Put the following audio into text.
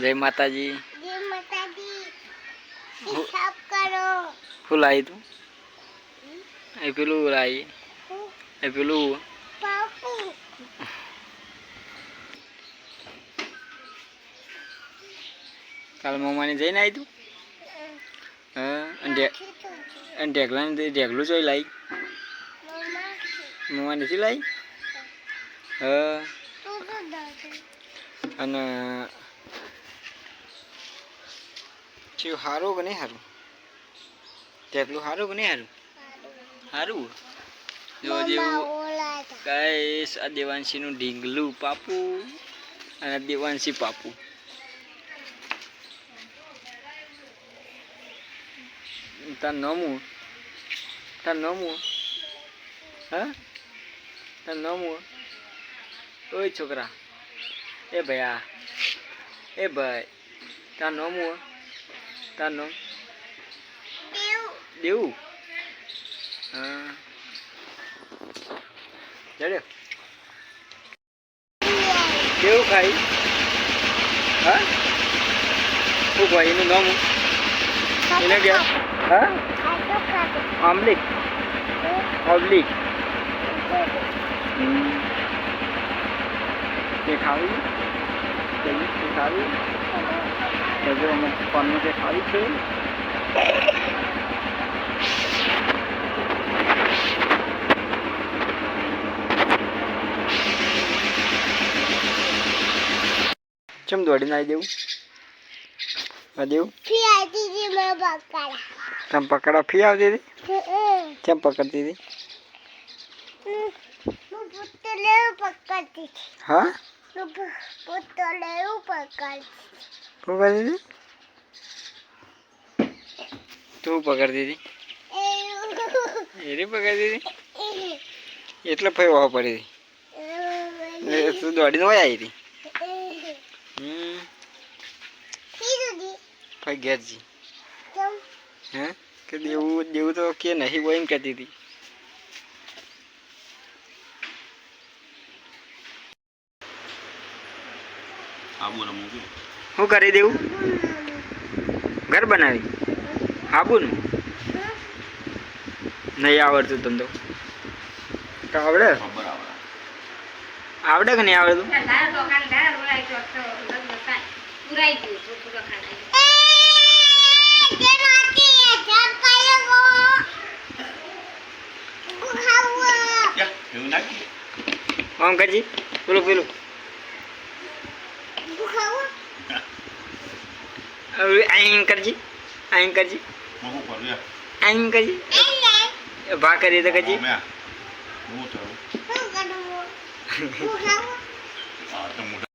જય માતાજી. જય માતાજી. હિસાબ કરો. શું લાવી તું? એ પેલું લાવી. એ પેલું. કાલ મમ્માને જઈને આવી તું? હા અને ઢેકલાને તે ઢેકલું જોઈ લાવી. મમ્મા મમ્મા નથી લાવી? હા. અને શું સારું કે નહીં સારું તેટલું સારું કે નહીં સારું સારું જો જેવું ગાઈસ આ દેવાંશીનું ઢીંગલું પાપુ અને દેવાંશી પાપુ. તાર નમું? તાર નમું? હા? તાર નમું? ઓય છોકરા. એ ભયા એ ભાઈ તાર નમું તાર નમ? દેવું. હા. જડ્યો કેવું ખાઈ? હા? શું ભાઈ એનું નામ? એને ગયા હા? આમલિક ખાતો દેખાવી તે ખાવી તે તે ખાવી તે જો અમે પન્નું તે છે. ચમ દોડીને આવી દેવું? આ દેવું? ચમ પકડા ફી આવતી હતી? ચમ પકડતી હતી. હું? તું પકડતી હતી એરી પકડતી હતી એટલે ફઈ વાહ પડી હતી તું દોડીને હોય આવી હતી ફઈ ઘેર હે કે દેવું દેવું તો કે નહીં હોય એમ કહેતી હતી આબુ રમવું શું કરી દેવું? ઘર બનાવી. આબુનું? નહીં આવડતું તમને તો. આવડે? આવડે. કે નહીં આવડતું? આમ કરજી. પેલું પેલું. હવે આઈન કરજી આઈન કરજી હું કરું યાર આઈન કરજી ભા કરી? તો કરજી મેં હું